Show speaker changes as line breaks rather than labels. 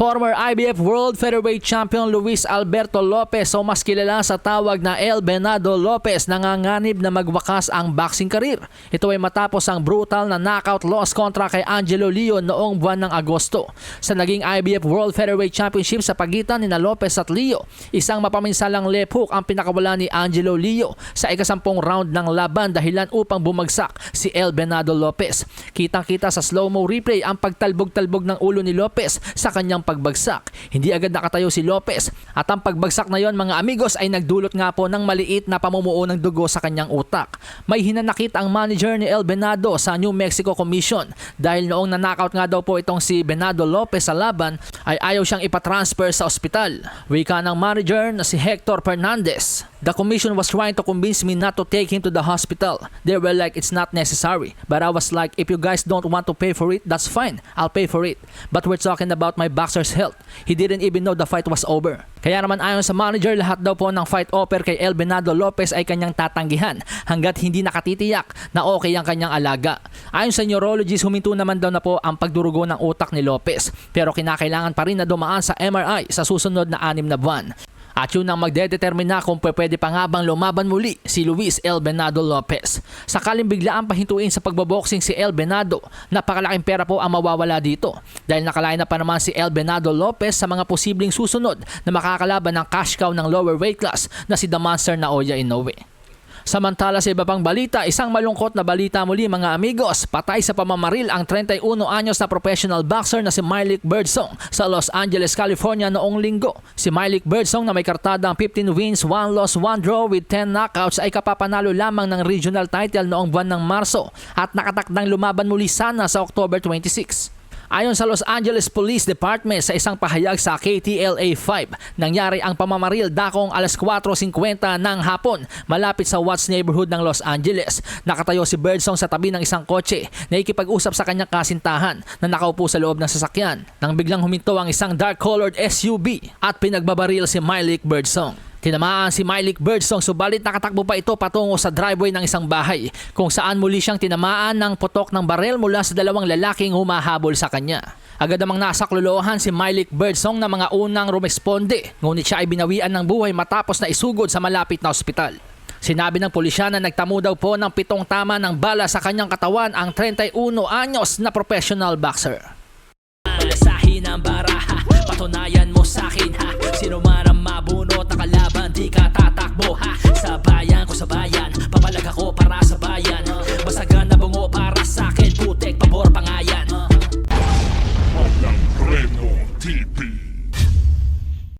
Former IBF World Featherweight Champion Luis Alberto Lopez o mas kilala sa tawag na El Venado Lopez nanganganib na magwakas ang boxing career. Ito ay matapos ang brutal na knockout loss kontra kay Angelo Leo noong buwan ng Agosto. Sa naging IBF World Featherweight Championship sa pagitan ni na Lopez at Leo, isang mapaminsalang left hook ang pinakawala ni Angelo Leo sa ikasampung round ng laban dahilan upang bumagsak si El Venado Lopez. Kitang-kita sa slow-mo replay ang pagtalbog-talbog ng ulo ni Lopez sa kanyang pagbagsak. Hindi agad nakatayo si Lopez at ang pagbagsak na yon mga amigos ay nagdulot nga po ng maliit na pamumuo ng dugo sa kanyang utak. May hinanakit ang manager ni El Venado sa New Mexico Commission dahil noong nanakaut nga daw po itong si Venado Lopez sa laban ay ayaw siyang ipatransfer sa ospital. Wika ng manager na si Hector Fernandez. The commission was trying to convince me not to take him to the hospital. They were like it's not necessary. But I was like if you guys don't want to pay for it, that's fine. I'll pay for it. But we're talking about my boxer's health. He didn't even know the fight was over. Kaya naman ayon sa manager, lahat daw po ng fight offer kay El Venado Lopez ay kanyang tatanggihan hanggat hindi nakatitiyak na okay ang kanyang alaga. Ayon sa neurologist, huminto naman daw na po ang pagdurugo ng utak ni Lopez pero kinakailangan pa rin na dumaan sa MRI sa susunod na anim na buwan. At yun ang magdedetermina kung pwede pa nga bang lumaban muli si Luis El Venado Lopez. Sakaling biglaan pahintuin sa pagbaboxing si El Venado, napakalaking pera po ang mawawala dito. Dahil nakalain na pa naman si El Venado Lopez sa mga posibleng susunod na makakalaban ng cash cow ng lower weight class na si The Monster Naoya Inoue. Samantala sa iba pang balita, isang malungkot na balita muli mga amigos, patay sa pamamaril ang 31 anyos na professional boxer na si Mylik Birdsong sa Los Angeles, California noong linggo. Si Mylik Birdsong na may kartadang 15 wins, 1 loss, 1 draw with 10 knockouts ay kapapanalo lamang ng regional title noong buwan ng Marso at nakatakdang lumaban muli sana sa October 26. Ayon sa Los Angeles Police Department sa isang pahayag sa KTLA 5, nangyari ang pamamaril dakong alas 4.50 ng hapon malapit sa Watts neighborhood ng Los Angeles. Nakatayo si Birdsong sa tabi ng isang kotse na ikipag-usap sa kanyang kasintahan na nakaupo sa loob ng sasakyan nang biglang huminto ang isang dark-colored SUV at pinagbabaril si Mylik Birdsong. Tinamaan si Mylik Birdsong subalit nakatakbo pa ito patungo sa driveway ng isang bahay kung saan muli siyang tinamaan ng putok ng barel mula sa dalawang lalaking humahabol sa kanya. Agad namang nasaklolohan si Mylik Birdsong na mga unang rumesponde ngunit siya ay binawian ng buhay matapos na isugod sa malapit na ospital. Sinabi ng pulisya na nagtamo daw po ng pitong tama ng bala sa kanyang katawan ang 31 anyos na professional boxer. Malasahin ang baraha, patunayan mo sa akin